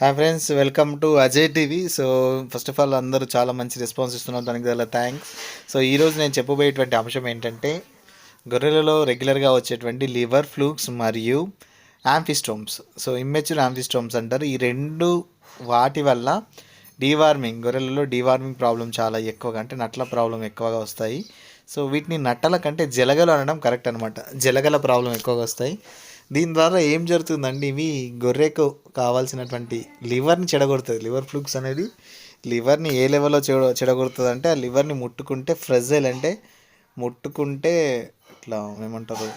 Hi friends welcome to Ajay TV so first of all అందరూ చాలా మంచి response ఇస్తున్నారు. దానికి చాలా థ్యాంక్స్ సో ఈరోజు నేను చెప్పబోయేటువంటి అంశం ఏంటంటే గొర్రెలలో రెగ్యులర్గా వచ్చేటువంటి లివర్ ఫ్లూక్స్ మరియు యాంఫిస్టోమ్స్ సో ఇమ్మెచ్యూర్ యాంఫిస్టోమ్స్ అంటారు. ఈ రెండు వాటి వల్ల డీవార్మింగ్ గొర్రెలలో డీవార్మింగ్ ప్రాబ్లం చాలా ఎక్కువగా అంటే నట్ల ప్రాబ్లం ఎక్కువగా వస్తాయి. సో వీటిని నట్టల కంటే జలగలు అనడం కరెక్ట్ అనమాట జలగల ప్రాబ్లం ఎక్కువగా వస్తాయి. దీని ద్వారా ఏం జరుగుతుందండి? ఇవి గొర్రెకు కావాల్సినటువంటి లివర్ని చెడగొడుతుంది. లివర్ ఫ్లూక్స్ అనేది లివర్ని ఏ లెవెల్లో చెడ చెడగొడుతుంది అంటే ఆ లివర్ని ముట్టుకుంటే ఫ్రెజైల్ అంటే ముట్టుకుంటే ఇట్లా ఏమంటారు?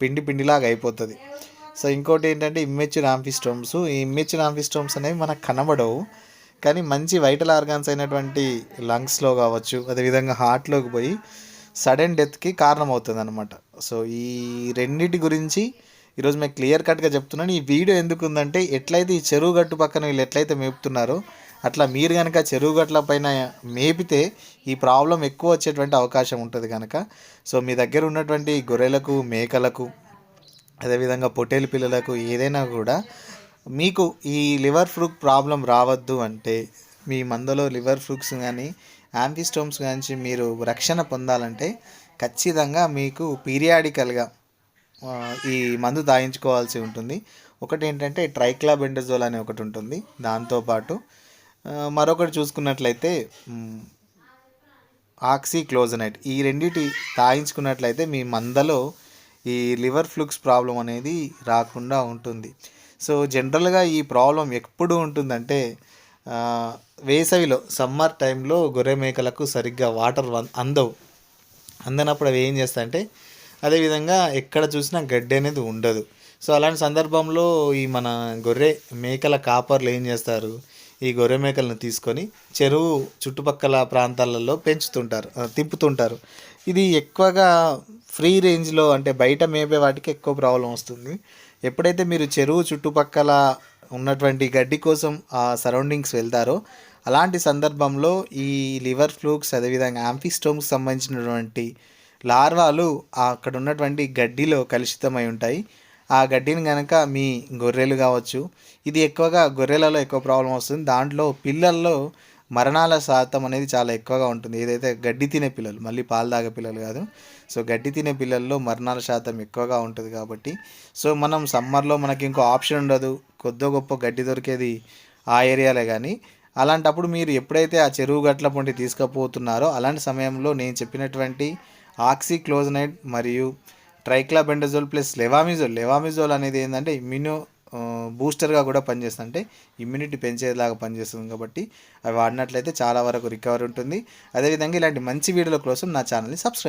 పిండి పిండిలాగా అయిపోతుంది. సో ఇంకోటి ఏంటంటే ఇమ్మెచ్యూర్ ఆంఫిస్టోమ్స్. ఈ ఇమ్మెచ్యూర్ ఆంఫిస్టోమ్స్ అనేవి మనకు కనబడవు. కానీ మంచి వైటల్ ఆర్గాన్స్ అయినటువంటి లంగ్స్లో కావచ్చు అదేవిధంగా హార్ట్లోకి పోయి సడన్ డెత్కి కారణమవుతుంది అనమాట సో ఈ రెండింటి గురించి ఈరోజు మేము క్లియర్ కట్గా చెప్తున్నాను ఈ వీడియో ఎందుకు ఉందంటే ఎట్లయితే ఈ చెరువు గట్టు పక్కన వీళ్ళు ఎట్లయితే మేపుతున్నారో అట్లా మీరు కనుక చెరువు గట్ల పైన మేపితే ఈ ప్రాబ్లం ఎక్కువ వచ్చేటువంటి అవకాశం ఉంటుంది కనుక సో మీ దగ్గర ఉన్నటువంటి గొర్రెలకు మేకలకు అదేవిధంగా పొట్టేలు పిల్లలకు ఏదైనా కూడా మీకు ఈ లివర్ ఫ్రూక్ ప్రాబ్లం రావద్దు అంటే మీ మందలో లివర్ ఫ్రూక్స్ కానీ యాంఫిస్టోమ్స్ కానీ మీరు రక్షణ పొందాలంటే ఖచ్చితంగా మీకు పీరియాడికల్గా ఈ మందు తాగించుకోవాల్సి ఉంటుంది. ఒకటి ఏంటంటే ట్రైక్లాబెండజోల్ అనే ఒకటి ఉంటుంది. దాంతోపాటు మరొకటి చూసుకున్నట్లయితే మ్, ఈ రెండిటి తాగించుకున్నట్లయితే మీ మందలో ఈ లివర్ ఫ్లూక్స్ ప్రాబ్లం అనేది రాకుండా ఉంటుంది. సో జనరల్గా ఈ ప్రాబ్లం ఎప్పుడు ఉంటుందంటే వేసవిలో సమ్మర్ టైంలో గొర్రె మేకలకు సరిగ్గా వాటర్ అందవు. అందనప్పుడు అవి ఏం చేస్తాయంటే అదేవిధంగా ఎక్కడ చూసినా గడ్డి అనేది ఉండదు. సో అలాంటి సందర్భంలో ఈ మన గొర్రె మేకల కాపర్లు ఏం చేస్తారు? ఈ గొర్రె మేకలను తీసుకొని చెరువు చుట్టుపక్కల ప్రాంతాలలో పెంచుతుంటారు తిప్పుతుంటారు. ఇది ఎక్కువగా ఫ్రీ రేంజ్లో అంటే బయట మేపే వాటికి ఎక్కువ ప్రాబ్లం వస్తుంది. ఎప్పుడైతే మీరు చెరువు చుట్టుపక్కల ఉన్నటువంటి గడ్డి కోసం ఆ సరౌండింగ్స్ వెళ్తారో అలాంటి సందర్భంలో ఈ లివర్ ఫ్లూక్స్ అదేవిధంగా యాంఫిస్టోమ్కి సంబంధించినటువంటి లార్వాలు అక్కడ ఉన్నటువంటి గడ్డిలో కలుషితమై ఉంటాయి. ఆ గడ్డిని కనుక మీ గొర్రెలు కావచ్చు ఇది ఎక్కువగా గొర్రెలలో ఎక్కువ ప్రాబ్లం వస్తుంది. దాంట్లో పిల్లల్లో మరణాల శాతం అనేది చాలా ఎక్కువగా ఉంటుంది. ఏదైతే గడ్డి తినే పిల్లలు మళ్ళీ పాలు తాగే పిల్లలు కాదు. సో గడ్డి తినే పిల్లల్లో మరణాల శాతం ఎక్కువగా ఉంటుంది కాబట్టి. సో మనం సమ్మర్లో మనకి ఇంకో ఆప్షన్ ఉండదు. కొద్ది గొప్ప గడ్డి దొరికేది ఆ ఏరియాలే కానీ. అలాంటప్పుడు మీరు ఎప్పుడైతే ఆ చెరువు గట్ల పొంటి తీసుకుపోతున్నారో అలాంటి సమయంలో నేను చెప్పినటువంటి ఆక్సిక్లోజనైడ్ మరియు ట్రైక్లాబెండజోల్ ప్లస్ లెవామిజోల్. లెవామిజోల్ అనేది ఏంటంటే ఇమ్యూనో బూస్టర్గా కూడా పనిచేస్తుంది. అంటే ఇమ్యూనిటీ పెంచేలాగా పనిచేస్తుంది కాబట్టి అవి వాడినట్లయితే చాలా వరకు రికవర్ ఉంటుంది. అదేవిధంగా ఇలాంటి మంచి వీడియోల కోసం నా ఛానల్ని సబ్స్క్రైబ్